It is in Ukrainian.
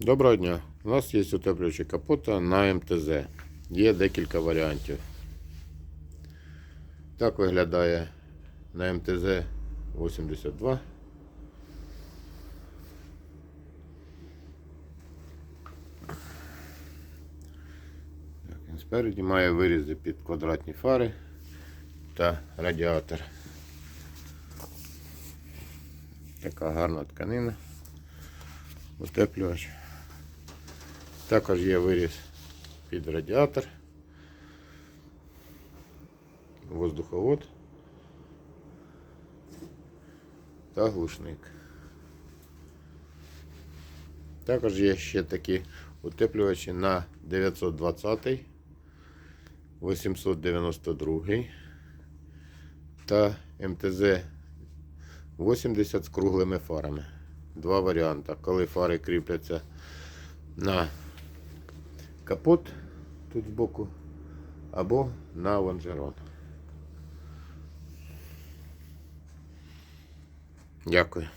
Доброго дня. У нас є утеплювачі капота на МТЗ. Є декілька варіантів. Так виглядає на МТЗ 82. Так, він спереді має вирізи під квадратні фари та радіатор. Така гарна тканина. Утеплювач. Також є виріз під радіатор, воздуховод та глушник. Також є ще такі утеплювачі на 920, 892 та МТЗ 80 з круглими фарами. Два варіанти. Коли фари кріпляться на капот тут збоку або на лонжерон. Дякую.